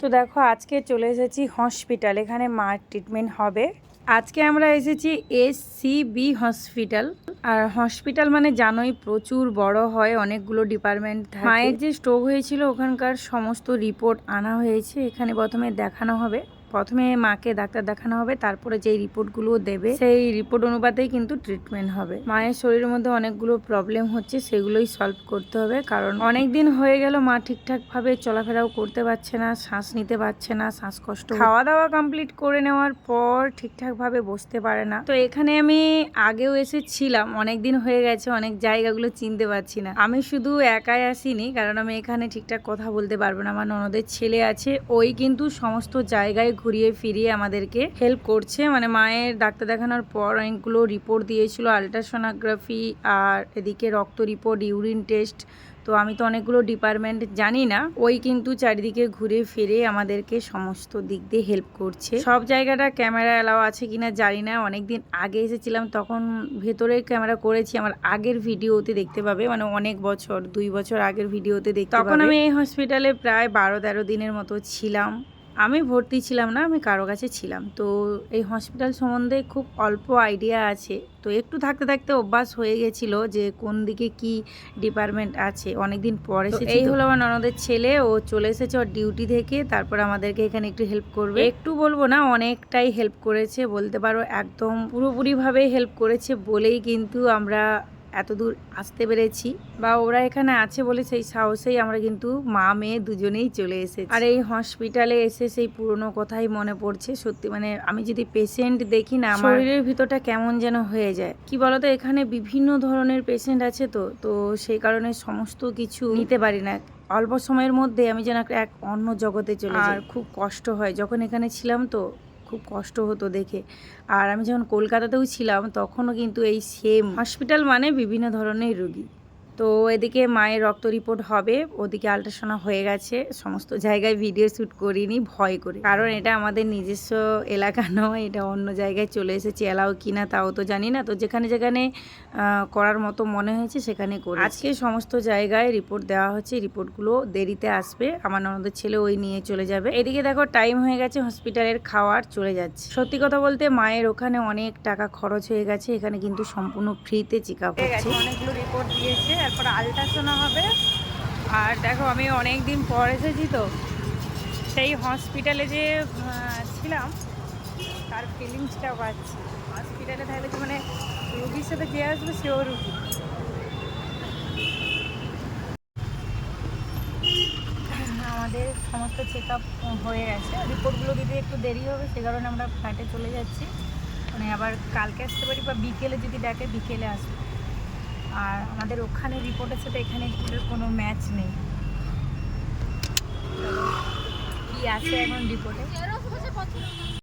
তো দেখো, আজকে চলে এসেছি হসপিটাল এখানে মার ট্রিটমেন্ট হবে। আজকে আমরা এসেছি এসসিবি হসপিটাল আর হসপিটাল মানে জানোই প্রচুর বড় হয়, অনেকগুলো ডিপার্টমেন্ট মায়ের যে স্ট্রোক হয়েছিল, ওখানকার সমস্ত রিপোর্ট আনা হয়েছে, এখানে প্রথমে দেখানো হবে। প্রথমে মাকে ডাক্তার দেখানো হবে, তারপরে যেই রিপোর্টগুলো দেবে, সেই রিপোর্ট অনুপাতেই কিন্তু ট্রিটমেন্ট হবে। মায়ের শরীরের মধ্যে অনেকগুলো প্রবলেম হচ্ছে, সেগুলোই সলভ করতে হবে, কারণ অনেক দিন হয়ে গেল মা ঠিকঠাক ভাবে চলাফেরাও করতে পারছে না, শ্বাস নিতে পারছে না, শ্বাসকষ্ট খাওয়া দাওয়া কমপ্লিট করে নেওয়ার পর ঠিকঠাক ভাবে বসতে পারে না। তো এখানে আমি আগেও এসেছিলাম অনেক দিন হয়ে গেছে, অনেক জায়গাগুলো চিনতে পারছি না। আমি শুধু একাই আসিনি, কারণ আমি এখানে ঠিকঠাক কথা বলতে পারব না। আমার ননদের ছেলে আছে, ওই কিন্তু সমস্ত জায়গায় ঘুরিয়ে ফিরিয়ে আমাদেরকে হেল্প করছে। মানে মায়ের ডাক্তার দেখানোর পর অনেকগুলো রিপোর্ট দিয়েছিল আলট্রাসোনোগ্রাফি আর এদিকে রক্ত রিপোর্ট ইউরিন টেস্ট তো আমি তো অনেকগুলো ডিপার্টমেন্ট জানি না ওই কিন্তু চারিদিকে ঘুরে ফিরে আমাদেরকে সমস্ত দিক দিয়ে হেল্প করছে। সব জায়গাটা ক্যামেরা এলাও আছে কিনা জানি না অনেকদিন আগে এসেছিলাম তখন ভেতরে ক্যামেরা করেছি আমার আগের ভিডিওতে দেখতে পাবে মানে অনেক বছর দুই বছর আগের ভিডিওতে দেখতে তখন আমি এই হসপিটালে প্রায় বারো তেরো দিনের মতো ছিলাম। আমি ভর্তি ছিলাম না আমি কারও কাছে ছিলাম। তো এই হসপিটাল সম্বন্ধে খুব অল্প আইডিয়া আছে। তো একটু থাকতে থাকতে অভ্যাস হয়ে গেছিল যে কোন দিকে কি ডিপার্টমেন্ট আছে। অনেকদিন পরে এই হলো আমার ননদের ছেলে ও চলে এসেছে ওর ডিউটি থেকে তারপর আমাদেরকে এখানে একটু হেল্প করবে। একটু বলব না অনেকটাই হেল্প করেছে বলতে পারো একদম পুরোপুরিভাবে হেল্প করেছে বলেই কিন্তু আমরা এত দূর আসতে পেরেছি। বা ওরা এখানে আছে বলে সেই সাহসেই আমরা কিন্তু মা মেয়ে দুজনেই চলে এসেছি। আর এই হসপিটালে এসে সেই পুরনো কথাই মনে পড়ছে। সত্যি মানে আমি যদি পেশেন্ট দেখি না আমার শরীরের ভিতরটা কেমন যেন হয়ে যায়। কি বলতো এখানে বিভিন্ন ধরনের পেশেন্ট আছে তো তো সেই কারণে সমস্ত কিছু নিতে পারি না। অল্প সময়ের মধ্যে আমি যেন এক- অন্য জগতে চলে আর খুব কষ্ট হয়। যখন এখানে ছিলাম তো খুব কষ্ট হতো দেখে। আর আমি যখন কলকাতাতেও ছিলাম, তখনও কিন্তু এই সেম হসপিটাল মানে বিভিন্ন ধরনের রুগী। তো এদিকে মায়ের রক্ত রিপোর্ট হবে, ওদিকে আল্ট্রাসাউন্ড হয়ে গেছে। সমস্ত জায়গায় ভিডিও শ্যুট করিনি, ভয় করে। কারণ এটা আমাদের নিজস্ব এলাকা নয়, এটা অন্য জায়গায় চলে এসেছে। এলাও কি না তাও তো জানি না। তো যেখানে যেখানে করার মতো মনে হয়েছে সেখানে করে আজকে সমস্ত জায়গায় রিপোর্ট দেওয়া হচ্ছে। রিপোর্টগুলো দেরিতে আসবে। আমার ননদের ছেলে ওই নিয়ে চলে যাবে। এদিকে দেখো, টাইম হয়ে গেছে হসপিটালের খাওয়ার, চলে যাচ্ছে। সত্যি কথা বলতে মায়ের ওখানে অনেক টাকা খরচ হয়ে গেছে। এখানে কিন্তু সম্পূর্ণ ফ্রিতে চেক আপ হচ্ছে। অনেকগুলো রিপোর্ট দিয়েছে। এরপর আলট্রাসাউন্ড হবে। আর দেখো, আমি অনেক দিন পর এসেছি তো। সেই হসপিটালে যে ছিলাম, তার ফিলিংসটা পাচ্ছি। হসপিটালে থাকলে যে মানে রুগীর সাথে যে আসবে, সেও রুগী। আমাদের সমস্ত চেক আপ হয়ে গেছে। রিপোর্টগুলো দিতে একটু দেরি হবে, সে কারণে আমরা ফ্ল্যাটে চলে যাচ্ছি। মানে আবার কালকে আসতে পারি বা বিকেলে যদি ডাকে বিকেলে আসব। আর আমাদের ওখানে রিপোর্টের সাথে এখানে কোনো ম্যাচ নেই। কি আছে এখন রিপোর্টে